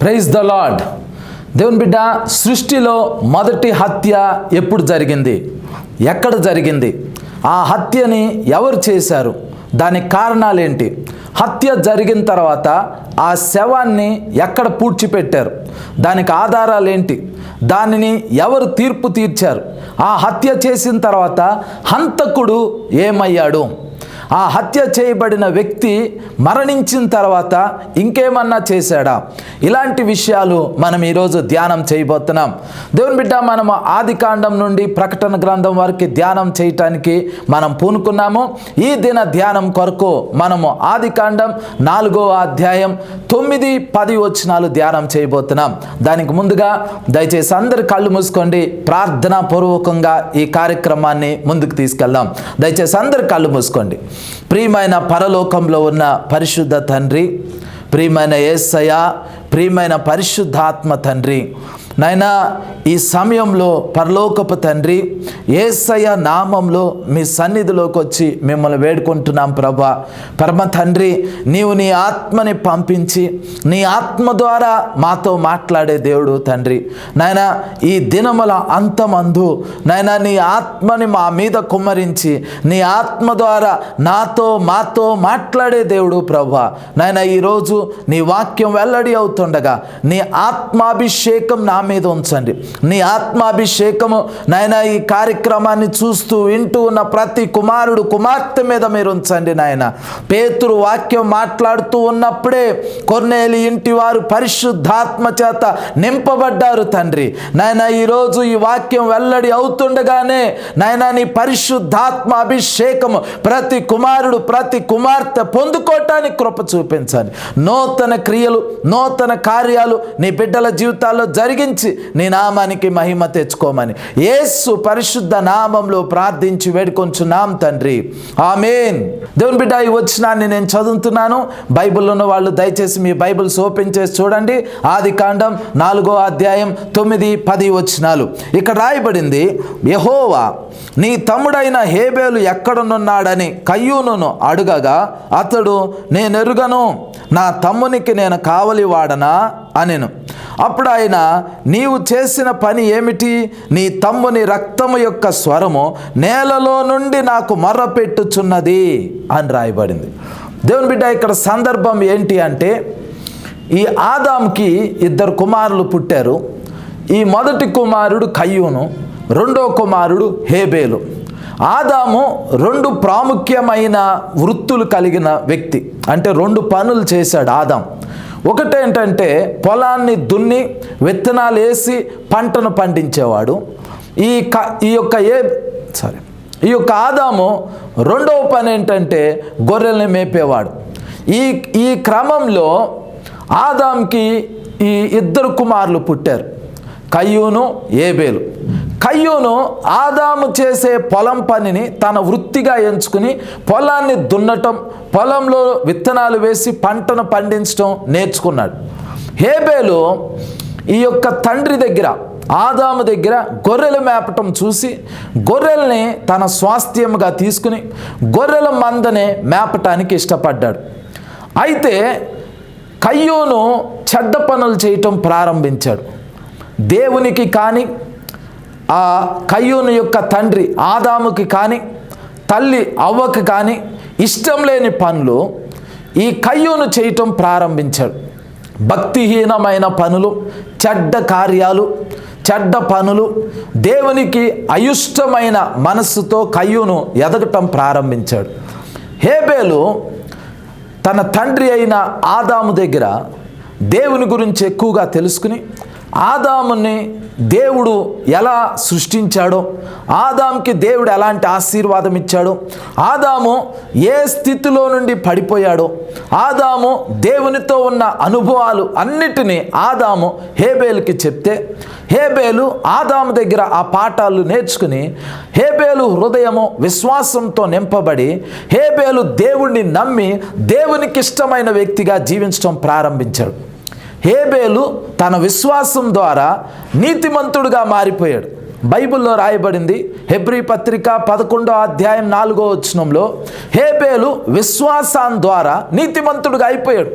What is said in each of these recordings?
Praise the lord దేవుని బిడ్డ సృష్టిలో మొదటి హత్య ఎప్పుడు జరిగింది? ఎక్కడ జరిగింది? ఆ హత్యని ఎవరు చేశారు? దానికి కారణాలేంటి? హత్య జరిగిన తర్వాత ఆ శవాన్ని ఎక్కడ పూడ్చిపెట్టారు? దానికి ఆధారాలేంటి? దానిని ఎవరు తీర్పు తీర్చారు? ఆ హత్య చేసిన తర్వాత హంతకుడు ఏమయ్యాడు? ఆ హత్య చేయబడిన వ్యక్తి మరణించిన తర్వాత ఇంకేమన్నా చేశాడా? ఇలాంటి విషయాలు మనం ఈరోజు ధ్యానం చేయబోతున్నాం. దేవుని బిడ్డ మనం ఆది కాండం నుండి ప్రకటన గ్రంథం వరకు ధ్యానం చేయటానికి మనం పూనుకున్నాము. ఈ దిన ధ్యానం కొరకు మనము ఆది కాండం నాలుగో అధ్యాయం తొమ్మిది పది వచనాలు ధ్యానం చేయబోతున్నాం. దానికి ముందుగా దయచేసి అందరు కళ్ళు మూసుకోండి. ప్రార్థనా పూర్వకంగా ఈ కార్యక్రమాన్ని ముందుకు తీసుకెళ్దాం. దయచేసి అందరు కళ్ళు మూసుకోండి. ప్రియమైన పరలోకంలో ఉన్న పరిశుద్ధ తండ్రి ప్రియమైన ఏసయ ప్రియమైన పరిశుద్ధాత్మ తండ్రి నాయనా ఈ సమయంలో పరలోకపు తండ్రి ఏసయ నామంలో మీ సన్నిధిలోకి వచ్చి మిమ్మల్ని వేడుకుంటున్నాం ప్రభా. పరమ తండ్రి నీవు నీ ఆత్మని పంపించి నీ ఆత్మ ద్వారా మాతో మాట్లాడే దేవుడు తండ్రి. నాయన ఈ దినముల అంతమందు నాయన నీ ఆత్మని మా మీద కుమ్మరించి నీ ఆత్మ ద్వారా నాతో మాతో మాట్లాడే దేవుడు ప్రభా. నాయన ఈరోజు నీ వాక్యం వెల్లడి అవుతుండగా నీ ఆత్మాభిషేకం నా మీద ఉంచండి. నీ ఆత్మాభిషేకము నాయన ఈ కార్యక్రమాన్ని చూస్తూ వింటూ ఉన్న ప్రతి కుమారుడు కుమార్తె మీద మీరు ఉంచండి నాయన. పేతురు వాక్యం మాట్లాడుతూ ఉన్నప్పుడే కొన్నేలి ఇంటి వారు పరిశుద్ధాత్మ చేత నింపబడ్డారు తండ్రి. నాయన ఈరోజు ఈ వాక్యం వెల్లడి అవుతుండగానే నాయన నీ పరిశుద్ధాత్మ అభిషేకము ప్రతి కుమారుడు ప్రతి కుమార్తె పొందుకోవటానికి కృప చూపించండి. నూతన క్రియలు నూతన కార్యాలు నీ బిడ్డల జీవితాల్లో జరిగించి నీ నామానికి మహిమ తెచ్చుకోమని. యేసు పరిశుద్ధ నామంలో ప్రార్థించి వేడుకొంచున్నాం తండ్రి. ఆమెన్. దేవుని బిడ్డ ఈ వచ్చినాన్ని నేను చదువుతున్నాను. బైబిల్ ఉన్న వాళ్ళు దయచేసి మీ బైబిల్స్ ఓపెన్ చేసి చూడండి. ఆది కాండం నాలుగో అధ్యాయం తొమ్మిది పది వచ్చినాలు ఇక్కడ రాయబడింది యహోవా నీ తమ్ముడైన హేబేలు ఎక్కడున్నాడని కయ్యూనును అడుగగా అతడు నేనెరుగను. నా తమ్మునికి నేను కావలి వాడనా అనెను. అప్పుడు ఆయన నీవు చేసిన పని ఏమిటి? నీ తమ్ముని రక్తము యొక్క స్వరము నేలలో నుండి నాకు మర్రపెట్టుచున్నది అని రాయబడింది. దేవుని బిడ్డ ఇక్కడ సందర్భం ఏంటి అంటే ఈ ఆదాంకి ఇద్దరు కుమారులు పుట్టారు. ఈ మొదటి కుమారుడు కయ్యూను రెండో కుమారుడు హేబేలు. ఆదాము రెండు ప్రాముఖ్యమైన వృత్తులు కలిగిన వ్యక్తి. అంటే రెండు పనులు చేశాడు ఆదాం. ఒకటేంటంటే పొలాన్ని దున్ని విత్తనాలు వేసి పంటను పండించేవాడు. ఈ క ఈ యొక్క ఏ సారీ ఈ యొక్క ఆదాము రెండవ పని ఏంటంటే గొర్రెల్ని మేపేవాడు. ఈ ఈ క్రమంలో ఆదాంకి ఈ ఇద్దరు కుమారులు పుట్టారు. కయ్యూను ఏబేలు. కయ్యూను ఆదాము చేసే పొలం పనిని తన వృత్తిగా ఎంచుకుని పొలాన్ని దున్నటం పొలంలో విత్తనాలు వేసి పంటను పండించడం నేర్చుకున్నాడు. హేబేలు ఈ యొక్క తండ్రి దగ్గర ఆదాము దగ్గర గొర్రెలు మేపటం చూసి గొర్రెల్ని తన స్వాస్థ్యముగా తీసుకుని గొర్రెల మందనే మేపటానికి ఇష్టపడ్డాడు. అయితే కయ్యూను చెడ్డ పనులు చేయటం ప్రారంభించాడు. దేవునికి కానీ ఆ కయ్యూను యొక్క తండ్రి ఆదాముకి కానీ తల్లి అవ్వకి కానీ ఇష్టం లేని పనులు ఈ కయ్యూను చేయటం ప్రారంభించాడు. భక్తిహీనమైన పనులు చెడ్డ కార్యాలు చెడ్డ పనులు దేవునికి అయుష్టమైన మనస్సుతో కయ్యూను ఎదగటం ప్రారంభించాడు. హేబేలు తన తండ్రి అయిన ఆదాము దగ్గర దేవుని గురించి ఎక్కువగా తెలుసుకుని ఆదాముని దేవుడు ఎలా సృష్టించాడో ఆదాంకి దేవుడు ఎలాంటి ఆశీర్వాదం ఇచ్చాడో ఆదాము ఏ స్థితిలో నుండి పడిపోయాడో ఆదాము దేవునితో ఉన్న అనుభవాలు అన్నిటినీ ఆదాము హేబేలుకి చెప్తే హేబేలు ఆదాము దగ్గర ఆ పాఠాలు నేర్చుకుని హేబేలు హృదయము విశ్వాసంతో నింపబడి హేబేలు దేవుణ్ణి నమ్మి దేవునికి ఇష్టమైన వ్యక్తిగా జీవించడం ప్రారంభించాడు. హేబేలు తన విశ్వాసం ద్వారా నీతిమంతుడుగా మారిపోయాడు. బైబిల్లో రాయబడింది హెబ్రీ పత్రిక పదకొండో అధ్యాయం నాలుగో వచనంలో హేబేలు విశ్వాసం ద్వారా నీతిమంతుడుగా అయిపోయాడు.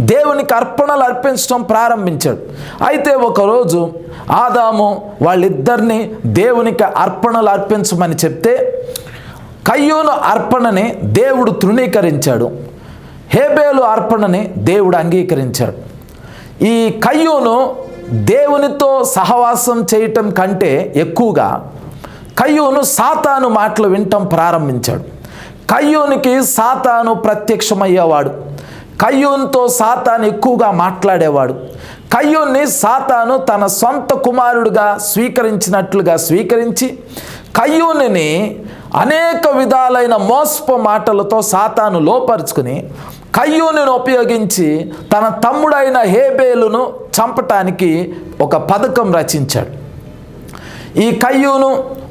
దేవునికి అర్పణలు అర్పించడం ప్రారంభించాడు. అయితే ఒకరోజు ఆదాము వాళ్ళిద్దరిని దేవునికి అర్పణలు అర్పించమని చెప్తే కయ్యూను అర్పణని దేవుడు తృణీకరించాడు. హేబేలు అర్పణని దేవుడు అంగీకరించాడు. ఈ కయ్యూను దేవునితో సహవాసం చేయటం కంటే ఎక్కువగా కయ్యూను సాతాను మాటలు వినటం ప్రారంభించాడు. కయ్యూనికి సాతాను ప్రత్యక్షమయ్యేవాడు. కయ్యూన్తో సాతాను ఎక్కువగా మాట్లాడేవాడు. కయ్యూన్ని సాతాను తన సొంత కుమారుడుగా స్వీకరించినట్లుగా స్వీకరించి కయ్యూనిని అనేక విధాలైన మోసపు మాటలతో సాతాను లోపరుచుకుని కయ్యూనును ఉపయోగించి తన తమ్ముడైన హేబేలును చంపటానికి ఒక పథకం రచించాడు. ఈ కయ్యూను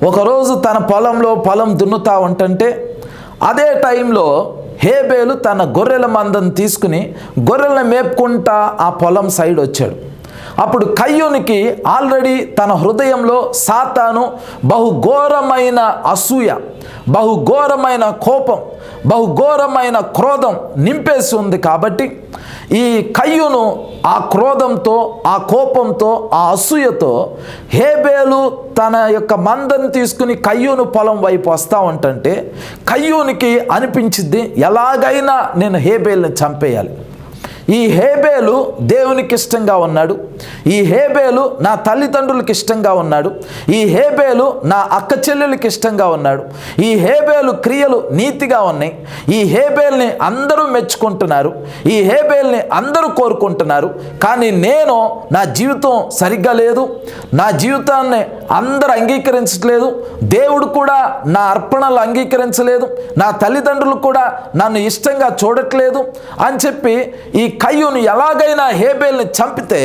ఒకరోజు తన పొలంలో పొలం దున్నుతా ఉంటుంటే అదే టైంలో హేబేలు తన గొర్రెల మందను తీసుకుని గొర్రెలను మేపుకుంటా ఆ పొలం సైడ్ వచ్చాడు. అప్పుడు కయ్యూనికి ఆల్రెడీ తన హృదయంలో సాతాను బహుఘోరమైన అసూయ బహుఘోరమైన కోపం బహుఘోరమైన క్రోధం నింపేసి ఉంది కాబట్టి ఈ కయ్యును ఆ క్రోధంతో ఆ కోపంతో ఆ అసూయతో హేబేలు తన యొక్క మందని తీసుకుని కయ్యూను పొలం వైపు వస్తా ఉంటంటే కయ్యూనికి అనిపించింది ఎలాగైనా నేను హేబేల్ని చంపేయాలి. ఈ హేబేలు దేవునికి ఇష్టంగా ఉన్నాడు. ఈ హేబేలు నా తల్లిదండ్రులకు ఇష్టంగా ఉన్నాడు. ఈ హేబేలు నా అక్క చెల్లెలకి ఇష్టంగా ఉన్నాడు. ఈ హేబేలు క్రియలు నీతిగా ఉన్నాయి. ఈ హేబేల్ని అందరూ మెచ్చుకుంటున్నారు. ఈ హేబేల్ని అందరూ కోరుకుంటున్నారు. కానీ నేను నా జీవితం సరిగ్గా లేదు. నా జీవితాన్ని అందరూ అంగీకరించట్లేదు. దేవుడు కూడా నా అర్పణలు అంగీకరించలేదు. నా తల్లిదండ్రులు కూడా నన్ను ఇష్టంగా చూడట్లేదు అని చెప్పి ఈ కయ్యూను ఎలాగైనా హేబేల్ని చంపితే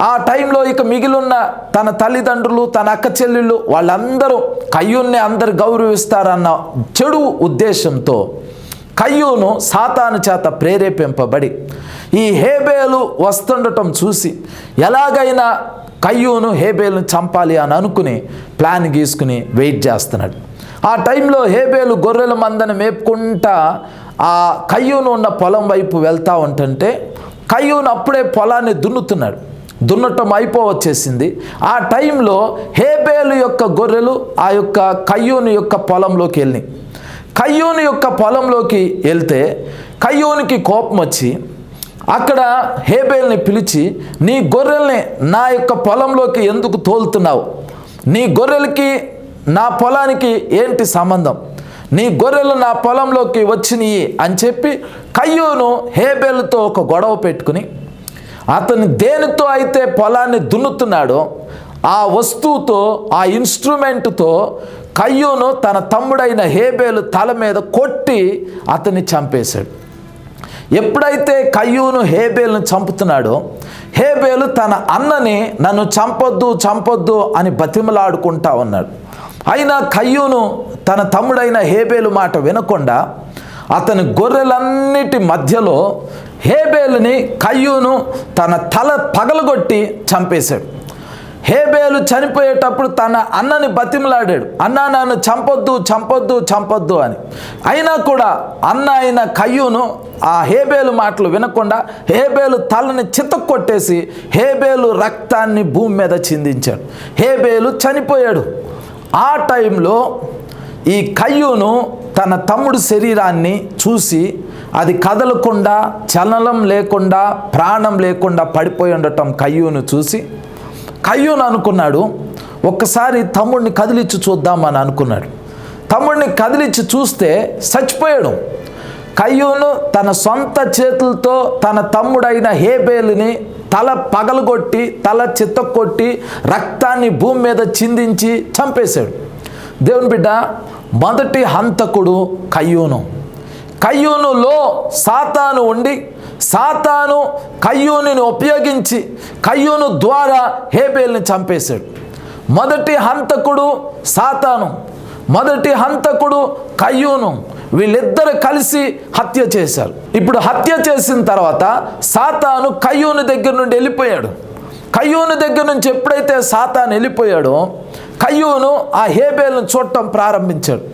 ఆ టైంలో ఇక మిగిలిన తన తల్లిదండ్రులు తన అక్క చెల్లెళ్ళు వాళ్ళందరూ కయ్యూన్ని అందరు గౌరవిస్తారన్న చెడు ఉద్దేశంతో కయ్యూను సాతాను చేత ప్రేరేపింపబడి ఈ హేబేలు వస్తుండటం చూసి ఎలాగైనా కయ్యూను హేబేలును చంపాలి అని అనుకుని ప్లాన్ గీసుకుని వెయిట్ చేస్తున్నాడు. ఆ టైంలో హేబేలు గొర్రెల మందని మేపుకుంటా ఆ కయ్యూను ఉన్న పొలం వైపు వెళ్తూ ఉంటుంటే కయ్యూను అప్పుడే పొలాన్ని దున్నుతున్నాడు. దున్నటం అయిపోవచ్చేసింది. ఆ టైంలో హేబేలు యొక్క గొర్రెలు ఆ యొక్క కయ్యూని యొక్క పొలంలోకి వెళ్ళినాయి. కయ్యూని యొక్క పొలంలోకి వెళ్తే కయ్యూనికి కోపం వచ్చి అక్కడ హేబేల్ని పిలిచి నీ గొర్రెల్ని నా యొక్క పొలంలోకి ఎందుకు తోలుతున్నావు? నీ గొర్రెలకి నా పొలానికి ఏంటి సంబంధం? నీ గొర్రెలు నా పొలంలోకి వచ్చినాయి అని చెప్పి కయ్యూను హేబెల్తో ఒక గొడవ పెట్టుకుని అతను దేనితో అయితే పొలాన్ని దున్నుతున్నాడో ఆ వస్తువుతో ఆ ఇన్స్ట్రుమెంట్తో కయ్యూను తన తమ్ముడైన హేబేలు తల మీద కొట్టి అతన్ని చంపేశాడు. ఎప్పుడైతే కయ్యూను హేబేల్ను చంపుతున్నాడో హేబేలు తన అన్నని నన్ను చంపొద్దు చంపొద్దు అని బతిమలాడుకుంటా ఉన్నాడు. అయినా కయ్యూను తన తమ్ముడైన హేబేలు మాట వినకుండా అతని గొర్రెలన్నిటి మధ్యలో హేబేలుని కయ్యూను తన తల పగలగొట్టి చంపేశాడు. హేబేలు చనిపోయేటప్పుడు తన అన్నని బతిమలాడాడు. అన్న నన్ను చంపొద్దు చంపొద్దు చంపొద్దు అని. అయినా కూడా అన్న అయిన కయ్యూను ఆ హేబేలు మాటలు వినకుండా హేబేలు తలని చితక్కొట్టేసి హేబేలు రక్తాన్ని భూమి మీద చిందించాడు. హేబేలు చనిపోయాడు. ఆ టైంలో ఈ కయ్యూను తన తమ్ముడు శరీరాన్ని చూసి అది కదలకుండా చలనం లేకుండా ప్రాణం లేకుండా పడిపోయి ఉండటం కయ్యూను చూసి కయ్యూను అనుకున్నాడు ఒక్కసారి తమ్ముడిని కదిలిచ్చి చూద్దామని అనుకున్నాడు. తమ్ముడిని కదిలిచ్చి చూస్తే చచ్చిపోయాడు. కయ్యూను తన సొంత చేతులతో తన తమ్ముడైన హేబేలుని తల పగలగొట్టి తల చిత్తకొట్టి రక్తాన్ని భూమి మీద చిందించి చంపేశాడు. దేవుని బిడ్డ మొదటి హంతకుడు కయ్యూను. కయ్యూనులో సాతాను ఉండి సాతాను కయ్యూనిని ఉపయోగించి కయ్యూను ద్వారా హేబేల్ని చంపేశాడు. మొదటి హంతకుడు సాతాను. మొదటి హంతకుడు కయ్యూను. వీళ్ళిద్దరు కలిసి హత్య చేశారు. ఇప్పుడు హత్య చేసిన తర్వాత సాతాను కయ్యూను దగ్గర నుండి వెళ్ళిపోయాడు. కయ్యూను దగ్గర నుంచి ఎప్పుడైతే సాతాను వెళ్ళిపోయాడో కయ్యూను ఆ హేబేలను చూడటం ప్రారంభించాడు.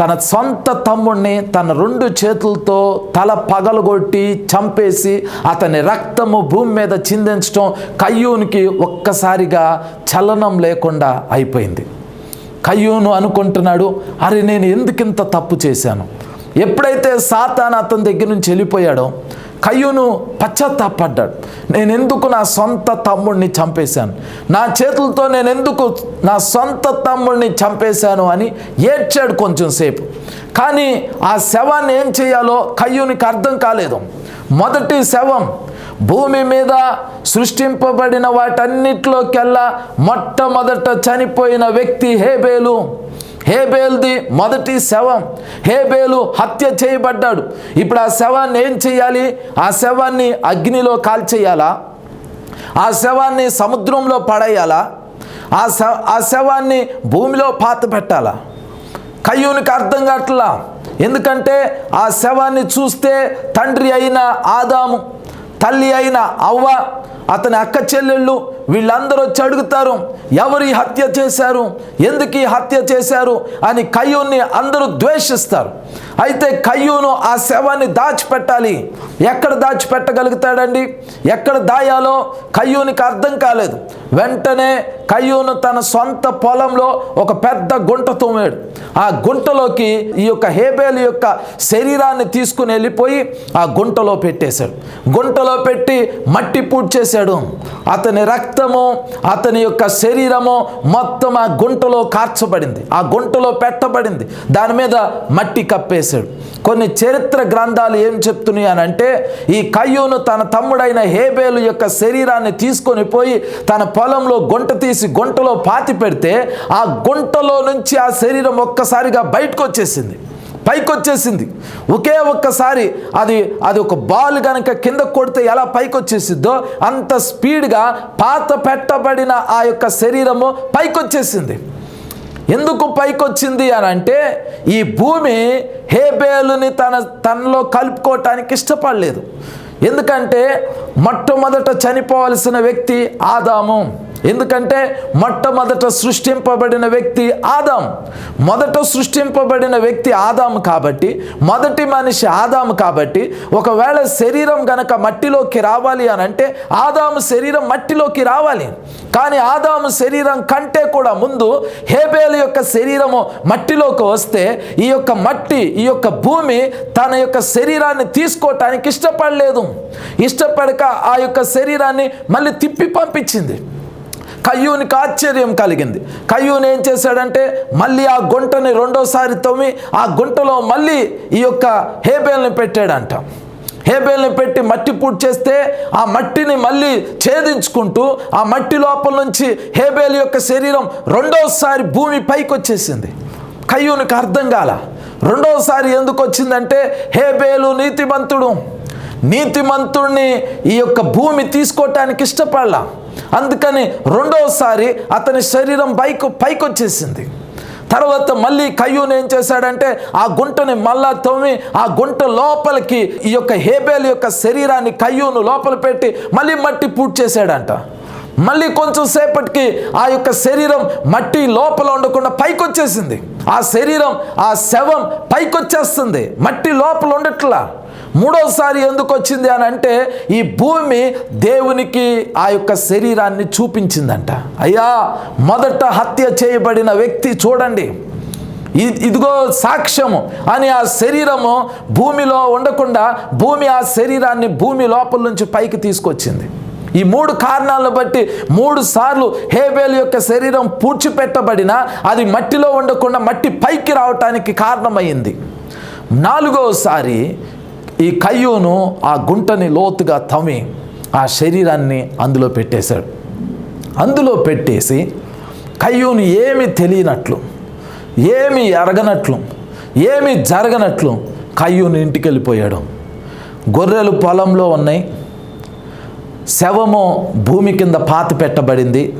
తన సొంత తమ్ముడిని తన రెండు చేతులతో తల పగలగొట్టి చంపేసి అతని రక్తము భూమి మీద చిందించడం కయ్యూనికి ఒక్కసారిగా చలనం లేకుండా అయిపోయింది. కయ్యూను అనుకుంటున్నాడు అరే నేను ఎందుకింత తప్పు చేశాను? ఎప్పుడైతే సాతాన్ అతని దగ్గర నుంచి వెళ్ళిపోయాడో కయ్యూను పశ్చాత్తాపడ్డాడు. నేను ఎందుకు నా సొంత తమ్ముడిని చంపేశాను? నా చేతులతో నేను ఎందుకు నా సొంత తమ్ముడిని చంపేశాను అని ఏడ్చాడు కొంచెం సేపు. కానీ ఆ శవాన్ని ఏం చేయాలో కయ్యూనికి అర్థం కాలేదు. మొదటి శవం భూమి మీద సృష్టింపబడిన వాటన్నిటిలోకెల్లా మొట్టమొదట చనిపోయిన వ్యక్తి హేబేలు. హేబేల్ది మొదటి శవం. హేబేలు హత్య చేయబడ్డాడు. ఇప్పుడు ఆ శవాన్ని ఏం చేయాలి ఆ శవాన్ని అగ్నిలో కాల్చేయాలా? ఆ శవాన్ని సముద్రంలో పడేయాలా? ఆ శ ఆ శవాన్ని భూమిలో పాత పెట్టాలా? కయ్యూనికి అర్థం కావట్లా? ఎందుకంటే ఆ శవాన్ని చూస్తే తండ్రి అయిన ఆదాము తల్లి అయిన అవ్వ అతని అక్క చెల్లెళ్ళు వీళ్ళందరూ వచ్చి అడుగుతారు ఎవరు ఈ హత్య చేశారు ఎందుకు హత్య చేశారు అని కయ్యూని అందరూ ద్వేషిస్తారు. అయితే కయ్యూను ఆ శవాన్ని దాచిపెట్టాలి. ఎక్కడ దాచిపెట్టగలుగుతాడండి? ఎక్కడ దాయాలో? కయ్యూనికి అర్థం కాలేదు. వెంటనే కయ్యూను తన సొంత పొలంలో ఒక పెద్ద గుంట తోమాడు. ఆ గుంటలోకి ఈ యొక్క హేబేలు యొక్క శరీరాన్ని తీసుకుని వెళ్ళిపోయి ఆ గుంటలో పెట్టేశాడు. గుంటలో పెట్టి మట్టి పూడ్చేశాడు అతని రక్తము అతని యొక్క శరీరము మొత్తం ఆ గుంటలో కార్చబడింది. ఆ గుంటలో పెట్టబడింది. దాని మీద మట్టి కప్పేశాడు. కొన్ని చరిత్ర గ్రంథాలు ఏం చెప్తున్నాయి అని అంటే ఈ కయ్యూను తన తమ్ముడైన హేబేలు యొక్క శరీరాన్ని తీసుకొని పోయి తన పొలంలో గుంట తీసి గుంటలో పాతి పెడితే ఆ గుంటలో నుంచి ఆ శరీరం ఒక్కసారిగా బయటకు వచ్చేసింది పైకి వచ్చేసింది ఒకే ఒక్కసారి అది అది ఒక బాల్ కనుక కింద కొడితే ఎలా పైకి వచ్చేసిద్దో అంత స్పీడ్గా పాత పెట్టబడిన ఆ యొక్క శరీరము పైకి వచ్చేసింది ఎందుకు పైకొచ్చింది అని అంటే ఈ భూమి హేబేలుని తన తనలో కలుపుకోవటానికి ఇష్టపడలేదు. ఎందుకంటే మొట్టమొదట చనిపోవలసిన వ్యక్తి ఆదాము. ఎందుకంటే మొట్టమొదట సృష్టింపబడిన వ్యక్తి ఆదాం. మొదట సృష్టింపబడిన వ్యక్తి ఆదాం కాబట్టి మొదటి మనిషి ఆదాం కాబట్టి ఒకవేళ శరీరం గనక మట్టిలోకి రావాలి అని అంటే ఆదాము శరీరం మట్టిలోకి రావాలి. కానీ ఆదాము శరీరం కంటే కూడా ముందు హేబేలు యొక్క శరీరము మట్టిలోకి వస్తే ఈ యొక్క మట్టి ఈ యొక్క భూమి తన యొక్క శరీరాన్ని తీసుకోవటానికి ఇష్టపడలేదు. ఇష్టపడక ఆ యొక్క శరీరాన్ని మళ్ళీ తిప్పి పంపించింది. కయ్యూనికి ఆశ్చర్యం కలిగింది. కయ్యూని ఏం చేశాడంటే మళ్ళీ ఆ గుంటని రెండోసారి తొమ్మి ఆ గుంటలో మళ్ళీ ఈ యొక్క హేబేల్ని పెట్టాడంట. హేబేల్ని పెట్టి మట్టి పూడ్ చేస్తే ఆ మట్టిని మళ్ళీ ఛేదించుకుంటూ ఆ మట్టి లోపల నుంచి హేబేల్ యొక్క శరీరం రెండోసారి భూమి పైకి వచ్చేసింది. కయ్యూనికి అర్థం కాల. రెండోసారి ఎందుకు వచ్చిందంటే హేబేలు నీతిమంతుడు. నీతిమంతుడిని ఈ యొక్క భూమి తీసుకోవటానికి ఇష్టపడలా. అందుకని రెండవసారి అతని శరీరం పైకి పైకొచ్చేసింది. తర్వాత మళ్ళీ కయ్యూన్ ఏం చేశాడంటే ఆ గుంటని మళ్ళా తవ్వి ఆ గుంట లోపలికి ఈ యొక్క హేబేల్ యొక్క శరీరాన్ని కయ్యూను లోపల పెట్టి మళ్ళీ మట్టి పూడ్ చేశాడంట. మళ్ళీ కొంచెం సేపటికి ఆ యొక్క శరీరం మట్టి లోపల ఉండకుండా పైకొచ్చేసింది. ఆ శరీరం ఆ శవం పైకొచ్చేస్తుంది. మట్టి లోపల ఉండట్లా. మూడోసారి ఎందుకు వచ్చింది అని అంటే ఈ భూమి దేవునికి ఆ యొక్క శరీరాన్ని చూపించిందంట. అయ్యా మొదట హత్య చేయబడిన వ్యక్తి చూడండి. ఇదిగో సాక్ష్యము. అని ఆ శరీరము భూమిలో ఉండకుండా భూమి ఆ శరీరాన్ని భూమి లోపల నుంచి పైకి తీసుకొచ్చింది. ఈ మూడు కారణాలను బట్టి మూడు సార్లు హేబేల్ యొక్క శరీరం పూడ్చిపెట్టబడిన అది మట్టిలో ఉండకుండా మట్టి పైకి రావటానికి కారణమైంది. నాలుగోసారి ఈ కయ్యూను ఆ గుంటని లోతుగా తమ్మి ఆ శరీరాన్ని అందులో పెట్టేశాడు. అందులో పెట్టేసి కయ్యూను ఏమి తెలియనట్లు ఏమి ఎరగనట్లు ఏమి జరగనట్లు కయ్యూను ఇంటికి వెళ్ళిపోయాడు. గొర్రెలు పొలంలో ఉన్నాయి శవము భూమి కింద పాతి పెట్టబడింది.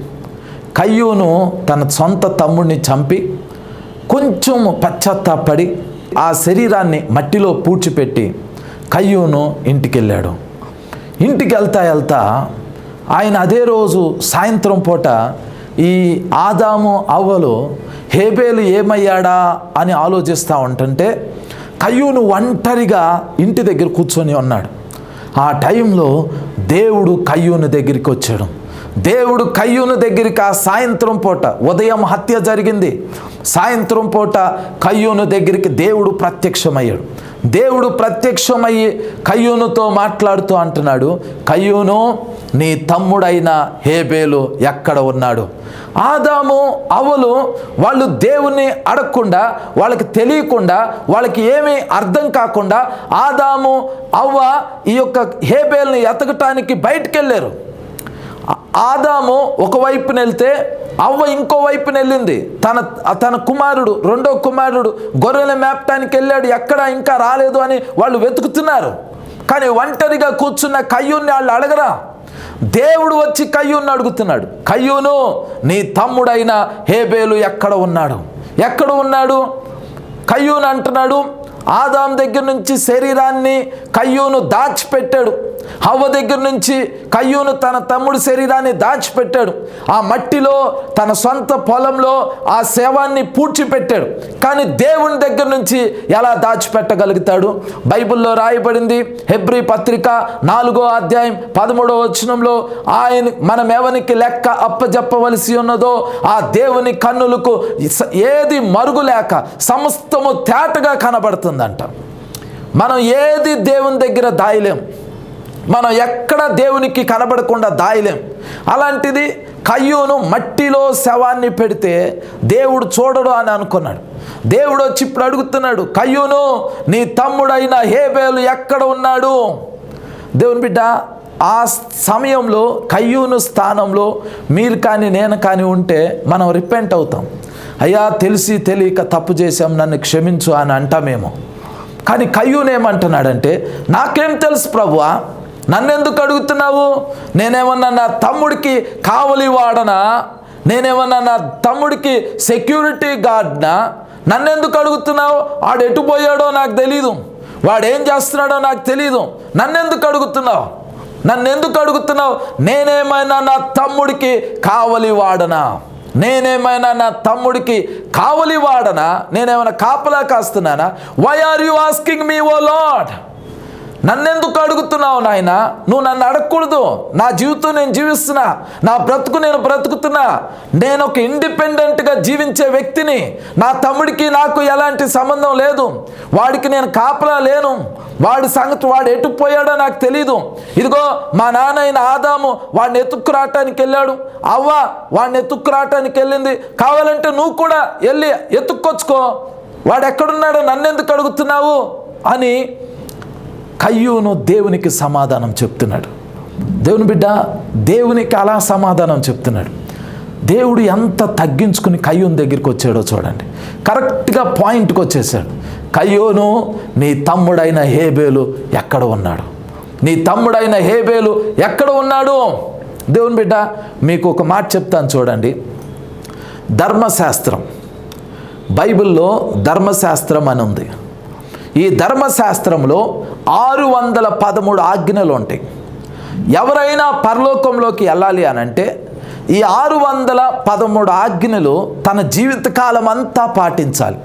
కయ్యూను తన సొంత తమ్ముడిని చంపి కొంచెం పశ్చాత్తాపడి ఆ శరీరాన్ని మట్టిలో పూడ్చిపెట్టి కయ్యూను ఇంటికి వెళ్ళాడు ఇంటికి వెళ్తా వెళ్తా ఆయన అదే రోజు సాయంత్రం పూట ఈ ఆదాము అవ్వలు హేబేలు ఏమయ్యాడా? అని ఆలోచిస్తూ ఉంటుంటే కయ్యూను ఒంటరిగా ఇంటి దగ్గర కూర్చొని ఉన్నాడు. ఆ టైంలో దేవుడు కయ్యూను దగ్గరికి వచ్చాడు. దేవుడు కయ్యూను దగ్గరికి ఆ సాయంత్రం పూట ఉదయం హత్య జరిగింది. సాయంత్రం పూట కయ్యూను దగ్గరికి దేవుడు ప్రత్యక్షమయ్యాడు. దేవుడు ప్రత్యక్షమయ్యి కయ్యూనుతో మాట్లాడుతూ అంటున్నాడు కయ్యూను నీ తమ్ముడైన హేబేలు ఎక్కడ ఉన్నాడు? ఆదాము అవలు వాళ్ళు దేవుణ్ణి అడగకుండా వాళ్ళకి తెలియకుండా వాళ్ళకి ఏమీ అర్థం కాకుండా ఆదాము అవ్వ ఈ యొక్క హేబేల్ని ఎతకటానికి బయటకెళ్ళారు. ఆదాము ఒకవైపున వెళ్తే అవ్వ ఇంకో వైపున వెళ్ళింది. తన తన కుమారుడు రెండో కుమారుడు గొర్రెలు మేపటానికి వెళ్ళాడు. ఎక్కడ ఇంకా రాలేదు అని వాళ్ళు వెతుకుతున్నారు. కానీ ఒంటరిగా కూర్చున్న కయ్యూని వాళ్ళు అడగరా? దేవుడు వచ్చి కయ్యూని అడుగుతున్నాడు. కయ్యూను నీ తమ్ముడైన హేబేలు ఎక్కడ ఉన్నాడు? ఎక్కడ ఉన్నాడు? కయ్యూను అంటున్నాడు. ఆదాం దగ్గర నుంచి శరీరాన్ని కయ్యూను దాచిపెట్టాడు. హవ్వ దగ్గర నుంచి కయ్యూను తన తమ్ముడు శరీరాన్ని దాచిపెట్టాడు. ఆ మట్టిలో తన సొంత పొలంలో ఆ శవాన్ని పూడ్చిపెట్టాడు. కానీ దేవుని దగ్గర నుంచి ఎలా దాచిపెట్టగలుగుతాడు? బైబిల్లో రాయబడింది హెబ్రి పత్రిక నాలుగో అధ్యాయం పదమూడో వచనంలో ఆయన మనం ఎవరికి లెక్క అప్పజెప్పవలసి ఉన్నదో ఆ దేవుని కన్నులకు ఏది మరుగు లేక సమస్తము తేటగా కనబడుతుందంట. మనం ఏది దేవుని దగ్గర దాయలేం. మనం ఎక్కడ దేవునికి కనబడకుండా దాయలేం. అలాంటిది కయ్యూను మట్టిలో శవాన్ని పెడితే దేవుడు చూడడు అని అనుకున్నాడు. దేవుడు వచ్చి ఇప్పుడు అడుగుతున్నాడు కయ్యూను నీ తమ్ముడైన హేబేలు ఎక్కడ ఉన్నాడు? దేవుని బిడ్డ ఆ సమయంలో కయ్యూను స్థానంలో మీరు కానీ నేను కానీ ఉంటే మనం రిపెంట్ అవుతాం. అయ్యా తెలిసి తెలియక తప్పు చేశాం నన్ను క్షమించు అని అంటామేమో. కానీ కయ్యూనేమంటున్నాడంటే నాకేం తెలుసు ప్రభువా నన్నెందుకు అడుగుతున్నావు? నేనేమన్నా నా తమ్ముడికి కావలి వాడనా? నేనేమన్నా నా తమ్ముడికి సెక్యూరిటీ గార్డ్నా? నన్నెందుకు అడుగుతున్నావు? ఆడు ఎటు పోయాడో నాకు తెలీదు. వాడు ఏం చేస్తున్నాడో నాకు తెలీదు. నన్నెందుకు అడుగుతున్నావు? నన్నెందుకు అడుగుతున్నావు? నేనేమైనా నా తమ్ముడికి కావలి వాడనా? నేనేమైనా నా తమ్ముడికి కావలి వాడనా? నేనేమైనా కాపలా కాస్తున్నానా? Why are you asking me oh lord నన్నెందుకు అడుగుతున్నావు నాయన? నువ్వు నన్ను అడగకూడదు. నా జీవితం నేను జీవిస్తున్నా. నా బ్రతుకు నేను బ్రతుకుతున్నా. నేను ఒక ఇండిపెండెంట్గా జీవించే వ్యక్తిని. నా తమ్ముడికి నాకు ఎలాంటి సంబంధం లేదు. వాడికి నేను కాపలా లేను. వాడి సంగతి వాడు ఎటు పోయాడో నాకు తెలీదు. ఇదిగో మా నాన్న అయిన ఆదాము వాడిని ఎత్తుక్కురావటానికి వెళ్ళాడు. అవ్వ వాడిని ఎత్తుక్కురావటానికి వెళ్ళింది. కావాలంటే నువ్వు కూడా వెళ్ళి ఎత్తుక్కొచ్చుకో. వాడు ఎక్కడున్నాడో నన్నెందుకు అడుగుతున్నావు? అని కయ్యూను దేవునికి సమాధానం చెప్తున్నాడు. దేవుని బిడ్డ దేవునికి అలా సమాధానం చెప్తున్నాడు. దేవుడు ఎంత తగ్గించుకుని కయ్యూని దగ్గరికి వచ్చాడో చూడండి. కరెక్ట్గా పాయింట్కి వచ్చేసాడు. కయ్యోను నీ తమ్ముడైన హేబేలు ఎక్కడ ఉన్నాడు? నీ తమ్ముడైన హేబేలు ఎక్కడ ఉన్నాడు? దేవుని బిడ్డ మీకు ఒక మాట చెప్తాను చూడండి. ధర్మశాస్త్రం. బైబిల్లో ధర్మశాస్త్రం అని ఉంది. ఈ ధర్మశాస్త్రంలో ఆరు వందల పదమూడు ఆజ్ఞలు ఉంటాయి ఎవరైనా పరలోకంలోకి వెళ్ళాలి అని అంటే ఈ ఆరు వందల పదమూడు ఆజ్ఞలు తన జీవితకాలం అంతా పాటించాలి.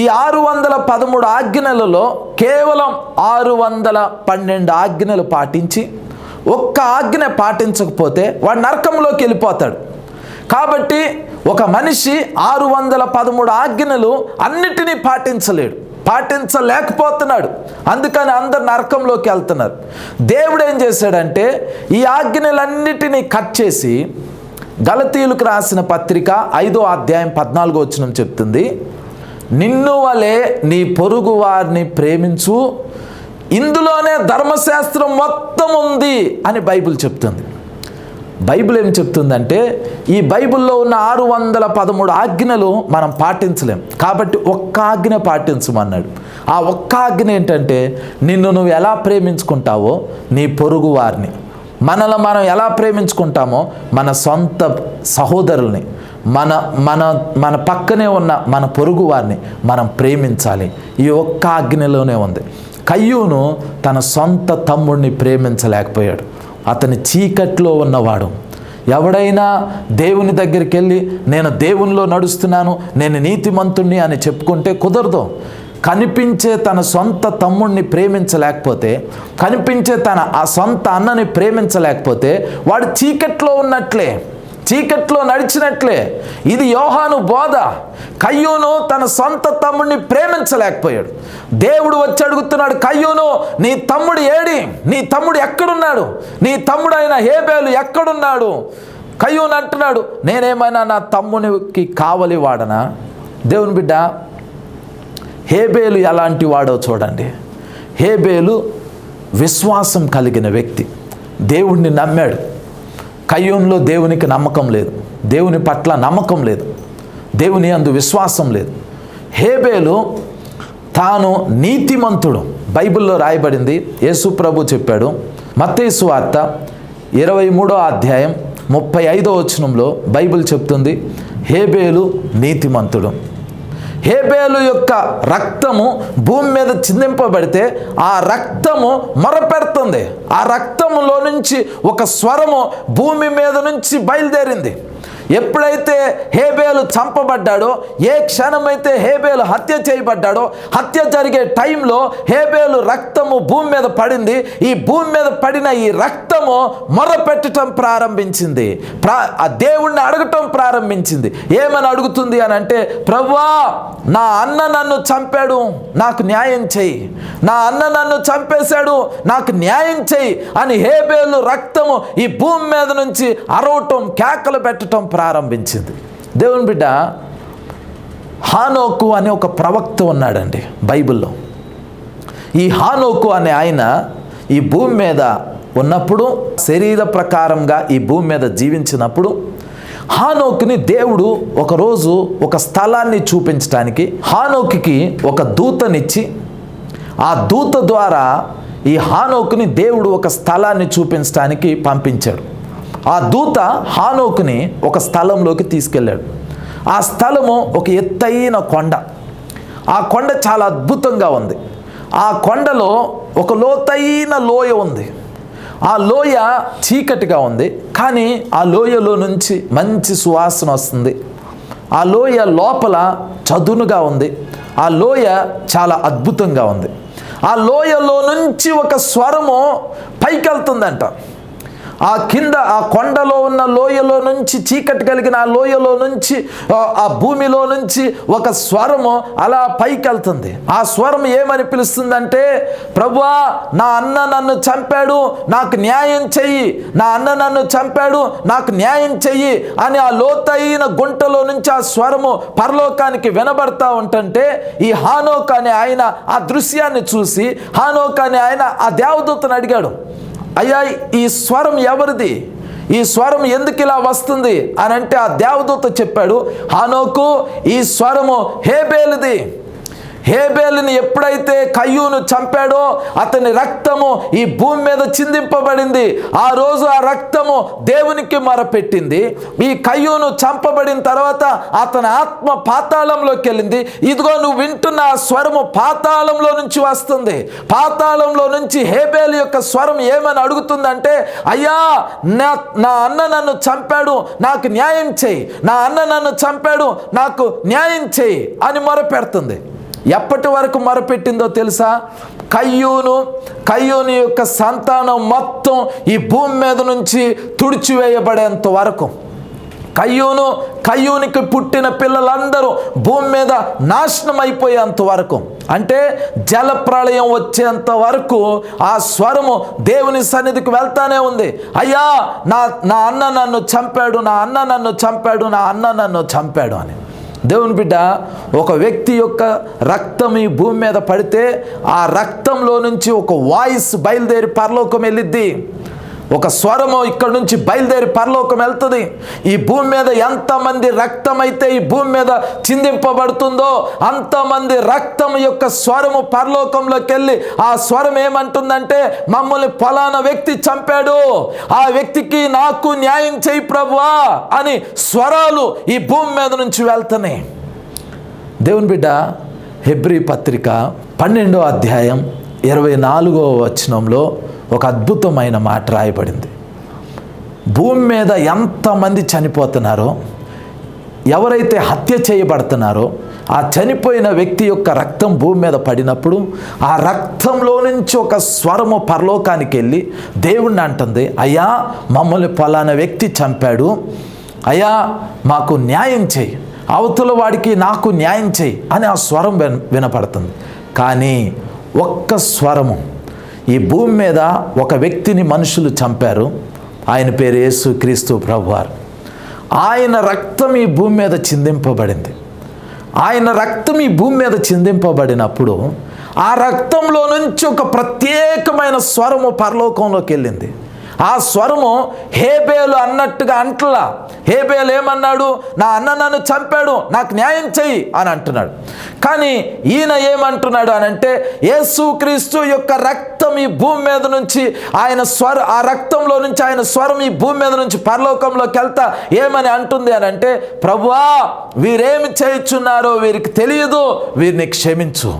ఈ ఆరు వందల పదమూడు ఆజ్ఞలలో కేవలం ఆరు వందల పన్నెండు ఆజ్ఞలు పాటించి ఒక్క ఆజ్ఞ పాటించకపోతే వాడు నరకంలోకి వెళ్ళిపోతాడు. కాబట్టి ఒక మనిషి ఆరు వందల పదమూడు ఆజ్ఞలు అన్నిటినీ పాటించలేడు. పాటించలేకపోతున్నాడు. అందుకని అందరు నరకంలోకి వెళ్తున్నారు. దేవుడు ఏం చేశాడంటే ఈ ఆజ్ఞలన్నిటినీ కట్ చేసి గలతీయులకు రాసిన పత్రిక ఐదో అధ్యాయం పద్నాలుగో వచ్చిన చెప్తుంది. నిన్ను వలె నీ పొరుగు వారిని ప్రేమించు. ఇందులోనే ధర్మశాస్త్రం మొత్తం ఉంది అని బైబిల్ చెప్తుంది. బైబిల్ ఏం చెప్తుందంటే ఈ బైబిల్లో ఉన్న ఆరు వందల పదమూడు ఆజ్ఞలు మనం పాటించలేం. కాబట్టి ఒక్క ఆజ్ఞ పాటించమన్నాడు. ఆ ఒక్క ఆజ్ఞ ఏంటంటే నిన్ను నువ్వు ఎలా ప్రేమించుకుంటావో నీ పొరుగు వారిని. మనల్ని మనం ఎలా ప్రేమించుకుంటామో మన సొంత సహోదరుల్ని. మన మన మన పక్కనే ఉన్న మన పొరుగు వారిని మనం ప్రేమించాలి. ఈ ఒక్క ఆజ్ఞలోనే ఉంది. కయ్యూను తన సొంత తమ్ముడిని ప్రేమించలేకపోయాడు. అతని చీకట్లో ఉన్నవాడు. ఎవడైనా దేవుని దగ్గరికి వెళ్ళి నేను దేవునిలో నడుస్తున్నాను నేను నీతిమంతుణ్ణి అని చెప్పుకుంటే కుదరదు. కనిపించే తన సొంత తమ్ముణ్ణి ప్రేమించలేకపోతే కనిపించే తన ఆ సొంత అన్నని ప్రేమించలేకపోతే వాడు చీకట్లో ఉన్నట్లే. చీకట్లో నడిచినట్లే. ఇది యోహాను బోధ. కయ్యూను తన సొంత తమ్ముడిని ప్రేమించలేకపోయాడు. దేవుడు వచ్చి అడుగుతున్నాడు కయ్యూను నీ తమ్ముడు ఏడి? నీ తమ్ముడు ఎక్కడున్నాడు? నీ తమ్ముడు అయిన హేబేలు ఎక్కడున్నాడు? కయ్యూను అంటున్నాడు నేనేమైనా నా తమ్మునికి కావలి వాడనా? దేవుని బిడ్డ హేబేలు ఎలాంటి వాడో చూడండి. హేబేలు విశ్వాసం కలిగిన వ్యక్తి. దేవుణ్ణి నమ్మాడు. కయ్యూన్లో దేవునికి నమ్మకం లేదు. దేవుని పట్ల నమ్మకం లేదు. దేవుని అందు విశ్వాసం లేదు. హేబేలు తాను నీతిమంతుడు. బైబిల్లో రాయబడింది. యేసు ప్రభు చెప్పాడు. మత్తేసు వార్త ఇరవై మూడో అధ్యాయం ముప్పై ఐదో వచనంలో బైబిల్ చెప్తుంది. హేబేలు నీతిమంతుడు. హేబేలు యొక్క రక్తము భూమి మీద చిందింపబడితే ఆ రక్తము మొరపెడుతుంది. ఆ రక్తములో నుంచి ఒక స్వరము భూమి మీద నుంచి బయలుదేరింది. ఎప్పుడైతే హేబేలు చంపబడ్డాడో ఏ క్షణమైతే హేబేలు హత్య చేయబడ్డాడో హత్య జరిగే టైంలో హేబేలు రక్తము భూమి మీద పడింది. ఈ భూమి మీద పడిన ఈ రక్తము మొరపెట్టడం ప్రారంభించింది. ప్రా ఆ దేవుణ్ణి అడగటం ప్రారంభించింది. ఏమని అడుగుతుంది అని అంటే ప్రవ్వా నా అన్న నన్ను చంపాడు నాకు న్యాయం చెయ్యి నా అన్న నన్ను చంపేశాడు నాకు న్యాయం చెయ్యి అని హేబేలు రక్తము ఈ భూమి మీద నుంచి అరవటం కేకలు పెట్టడం ప్రారంభించింది. దేవుని బిడ్డ హానోకు అనే ఒక ప్రవక్త ఉన్నాడండి బైబిల్లో. ఈ హానోకు అనే ఆయన ఈ భూమి మీద ఉన్నప్పుడు శరీర ప్రకారంగా ఈ భూమి మీద జీవించినప్పుడు హానోకుని దేవుడు ఒకరోజు ఒక స్థలాన్ని చూపించడానికి హానోకి ఒక దూతనిచ్చి ఆ దూత ద్వారా ఈ హానోకుని దేవుడు ఒక స్థలాన్ని చూపించడానికి పంపించాడు. ఆ దూత హానోకుని ఒక స్థలంలోకి తీసుకెళ్ళాడు. ఆ స్థలము ఒక ఎత్తైన కొండ. ఆ కొండ చాలా అద్భుతంగా ఉంది. ఆ కొండలో ఒక లోతైన లోయ ఉంది. ఆ లోయ చీకటిగా ఉంది. కానీ ఆ లోయలో నుంచి మంచి సువాసన వస్తుంది. ఆ లోయ లోపల చదునుగా ఉంది. ఆ లోయ చాలా అద్భుతంగా ఉంది. ఆ లోయలో నుంచి ఒక స్వరము పైకెళ్తుందంట. ఆ కింద ఆ కొండలో ఉన్న లోయలో నుంచి చీకటి కలిగిన ఆ లోయలో నుంచి ఆ, భూమిలో నుంచి ఒక స్వరము అలా పైకి వెళ్తుంది. ఆ స్వరం ఏమని పిలుస్తుందంటే ప్రభువా నా అన్న నన్ను చంపాడు నాకు న్యాయం చెయ్యి నా అన్న నన్ను చంపాడు నాకు న్యాయం చెయ్యి అని ఆ లోతైన గుంటలో నుంచి ఆ స్వరము పరలోకానికి వినబడతా ఉంటుంటే ఈ హానోక్ అనే ఆయన ఆ దృశ్యాన్ని చూసి హానోక్ అనే ఆయన ఆ దేవదూతను అడిగాడు అయ్యా ఈ స్వరం ఎవరిది? ఈ స్వరం ఎందుకు ఇలా వస్తుంది? అని అంటే ఆ దేవదూత చెప్పాడు హానోకు ఈ స్వరము హేబేలుది. హేబేలుని ఎప్పుడైతే కయ్యూను చంపాడో అతని రక్తము ఈ భూమి మీద చిందింపబడింది. ఆ రోజు ఆ రక్తము దేవునికి మొరపెట్టింది. ఈ కయ్యూను చంపబడిన తర్వాత అతని ఆత్మ పాతాళంలోకి వెళ్ళింది. ఇదిగో నువ్వు వింటున్న ఆ స్వరము పాతాళంలో నుంచి వస్తుంది. పాతాళంలో నుంచి హేబేలు యొక్క స్వరం ఏమని అడుగుతుందంటే అయ్యా నా నా అన్న నన్ను చంపాడు నాకు న్యాయం చేయి. నా అన్న నన్ను చంపాడు నాకు న్యాయం చేయి అని మొరపెడుతుంది. ఎప్పటి వరకు మొరపెట్టిందో తెలుసా? కయ్యూను కయ్యూని యొక్క సంతానం మొత్తం ఈ భూమి మీద నుంచి తుడిచివేయబడేంత వరకు. కయ్యూను కయ్యూనికి పుట్టిన పిల్లలందరూ భూమి మీద నాశనం అయిపోయేంత వరకు. అంటే జల ప్రళయం వచ్చేంత వరకు ఆ స్వరము దేవుని సన్నిధికి వెళ్తానే ఉంది. అయ్యా నా నా అన్న నన్ను చంపాడు నా అన్న నన్ను చంపాడు నా అన్న నన్ను చంపాడు అని. దేవుని బిడ్డ ఒక వ్యక్తి యొక్క రక్తం ఈ భూమి మీద పడితే ఆ రక్తంలో నుంచి ఒక వాయిస్ బయలుదేరి పరలోకం వెళ్ళిద్ది. ఒక స్వరము ఇక్కడ నుంచి బయలుదేరి పరలోకం వెళ్తుంది. ఈ భూమి మీద ఎంతమంది రక్తం అయితే ఈ భూమి మీద చిందింపబడుతుందో అంతమంది రక్తం యొక్క స్వరము పరలోకంలోకి వెళ్ళి ఆ స్వరం ఏమంటుందంటే మమ్మల్ని ఫలానా వ్యక్తి చంపాడు. ఆ వ్యక్తికి నాకు న్యాయం చేయి ప్రభువా అని స్వరాలు ఈ భూమి మీద నుంచి వెళ్తున్నాయి. దేవుని బిడ్డ హెబ్రి పత్రిక పన్నెండో అధ్యాయం ఇరవై నాలుగో వచనంలో ఒక అద్భుతమైన మాట రాయబడింది. భూమి మీద ఎంతమంది చనిపోతున్నారో ఎవరైతే హత్య చేయబడుతున్నారో ఆ చనిపోయిన వ్యక్తి యొక్క రక్తం భూమి మీద పడినప్పుడు ఆ రక్తంలో నుంచి ఒక స్వరము పరలోకానికి వెళ్ళి దేవుణ్ణి అంటుంది అయ్యా మమ్మల్ని పలానా వ్యక్తి చంపాడు. అయ్యా మాకు న్యాయం చేయి. అవతల వాడికి నాకు న్యాయం చేయి అని ఆ స్వరం విన వినపడుతుంది. కానీ ఒక్క స్వరము ఈ భూమి మీద ఒక వ్యక్తిని మనుషులు చంపారు. ఆయన పేరు యేసు క్రీస్తు ప్రభువారు. ఆయన రక్తం ఈ భూమి మీద చిందింపబడింది. ఆయన రక్తం ఈ భూమి మీద చిందింపబడినప్పుడు ఆ రక్తంలో నుంచి ఒక ప్రత్యేకమైన స్వరము పరలోకంలోకి వెళ్ళింది. ఆ స్వరము హేబేలు అన్నట్టుగా అంటలా. హేబేలు ఏమన్నాడు? నా అన్న నన్ను చంపాడు నాకు న్యాయం చెయ్యి అని అంటున్నాడు. కానీ ఈయన ఏమంటున్నాడు అని అంటే యేసుక్రీస్తు యొక్క రక్తం ఈ భూమి మీద నుంచి ఆయన స్వర ఆ రక్తంలో నుంచి ఆయన స్వరం ఈ భూమి మీద నుంచి పరలోకంలోకి వెళ్తా ఏమని అంటుంది అని అంటే ప్రభువా వీరేమి చేయుచున్నారో వీరికి తెలియదు వీరిని క్షమించు.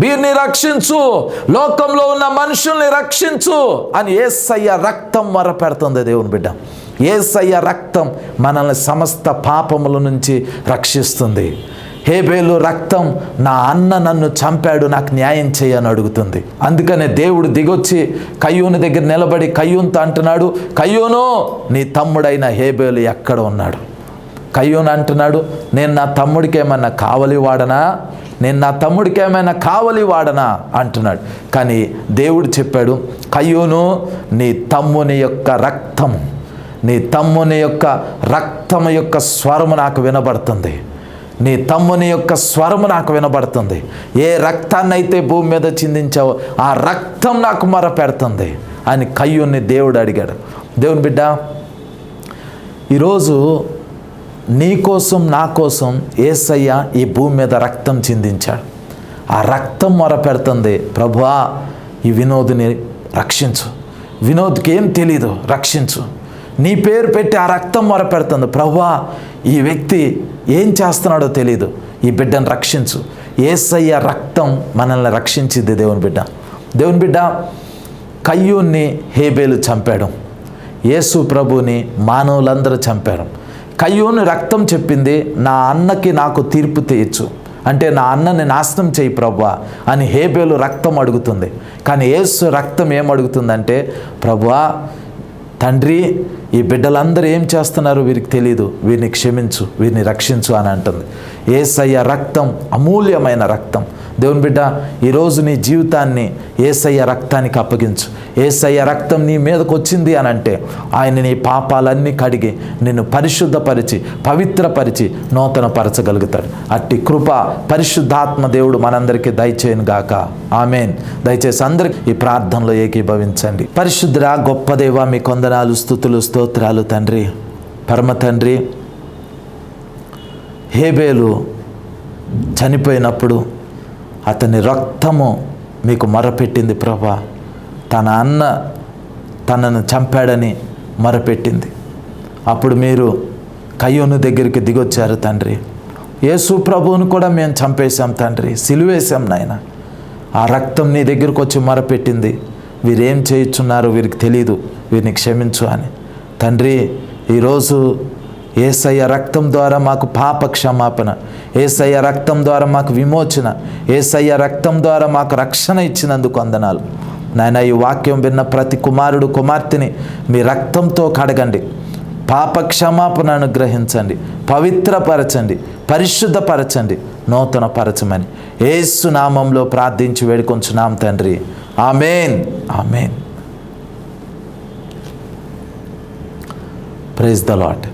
వీరిని రక్షించు. లోకంలో ఉన్న మనుషుల్ని రక్షించు అని ఏసయ్య రక్తం మొరపెడుతుంది దేవుని బిడ్డ. ఏసయ్య రక్తం మనల్ని సమస్త పాపముల నుంచి రక్షిస్తుంది. హేబేలు రక్తం నా అన్న నన్ను చంపాడు నాకు న్యాయం చేయని అడుగుతుంది. అందుకనే దేవుడు దిగొచ్చి కయ్యూని దగ్గర నిలబడి కయ్యూన్తో అంటున్నాడు కయ్యూను నీ తమ్ముడైన హేబేలు ఎక్కడ ఉన్నాడు? కయ్యూన్ అంటున్నాడు నేను నా తమ్ముడికి ఏమైనా కావలి వాడనా నేను నా తమ్ముడికి ఏమైనా కావలి వాడనా అంటున్నాడు. కానీ దేవుడు చెప్పాడు కయ్యూను నీ తమ్ముని యొక్క రక్తం నీ తమ్ముని యొక్క రక్తం యొక్క స్వరము నాకు వినబడుతుంది. నీ తమ్ముని యొక్క స్వరము నాకు వినబడుతుంది. ఏ రక్తాన్ని అయితే భూమి మీద చిందించావో ఆ రక్తం నాకు మర పెడుతుంది అని కయ్యూని దేవుడు అడిగాడు. దేవుని బిడ్డ ఈరోజు నీ కోసం నా కోసం ఏసయ్య ఈ భూమి మీద రక్తం చిందించాడు. ఆ రక్తం మొర పెడుతుంది ప్రభువా ఈ వినోద్ని రక్షించు. వినోద్కి ఏం తెలీదు రక్షించు. నీ పేరు పెట్టి ఆ రక్తం మొర పెడుతుంది ప్రభువా ఈ వ్యక్తి ఏం చేస్తున్నాడో తెలీదు. ఈ బిడ్డను రక్షించు. ఏసయ్య రక్తం మనల్ని రక్షించింది దేవుని బిడ్డ. దేవుని బిడ్డ కయ్యూన్ని హేబేలు చంపాడు. యేసు ప్రభుని మానవులందరూ చంపారు. కయ్యోను రక్తం చెప్పింది నా అన్నకి నాకు తీర్పు తీయచ్చు. అంటే నా అన్నని నాశనం చేయి ప్రభా అని హేబేలు రక్తం అడుగుతుంది. కానీ ఏసు రక్తం ఏం అడుగుతుందంటే తండ్రి ఈ బిడ్డలందరూ ఏం చేస్తున్నారు వీరికి తెలియదు వీరిని క్షమించు వీరిని రక్షించు అని అంటుంది. ఏసయ్య రక్తం అమూల్యమైన రక్తం. దేవుని బిడ్డ ఈరోజు నీ జీవితాన్ని ఏసయ్య రక్తానికి అప్పగించు. ఏసయ్య రక్తం నీ మీదకు వచ్చింది అని అంటే ఆయన నీ పాపాలన్నీ కడిగి నిన్ను పరిశుద్ధపరిచి పవిత్రపరిచి నూతన పరచగలుగుతాడు అట్టి కృప పరిశుద్ధాత్మ దేవుడు మనందరికీ దయచేయను గాక. ఆమెన్. దయచేసి అందరికి ఈ ప్రార్థనలో ఏకీభవించండి. పరిశుద్ధ గొప్ప దేవ మీ కొందనాలు స్థుతులు స్తోత్రాలు తండ్రి పరమ తండ్రి. హేబేలు చనిపోయినప్పుడు అతని రక్తము మీకు మరపెట్టింది ప్రభా. తన అన్న తనను చంపాడని మరపెట్టింది. అప్పుడు మీరు కయ్యోను దగ్గరికి దిగొచ్చారు తండ్రి. యేసు ప్రభువును కూడా మేము చంపేశాం తండ్రి. సిలువేశాం నాయన. ఆ రక్తం నీ దగ్గరకు వచ్చి మరపెట్టింది. వీరేం చేయించున్నారో వీరికి తెలియదు వీరిని క్షమించు అని. తండ్రి ఈరోజు ఏసయ్య రక్తం ద్వారా మాకు పాప క్షమాపణ ఏసయ్య రక్తం ద్వారా మాకు విమోచన ఏసయ్య రక్తం ద్వారా మాకు రక్షణ ఇచ్చినందుకు వందనాలు. నాయన ఈ వాక్యం విన్న ప్రతి కుమారుడు కుమార్తెని మీ రక్తంతో కడగండి. పాప క్షమాపణ అనుగ్రహించండి పవిత్రపరచండి పరిశుద్ధపరచండి నూతన పరచమని ఏసునామంలో ప్రార్థించి వేడుకొంచున్నాం తండ్రి. Amen. Amen. Praise the lord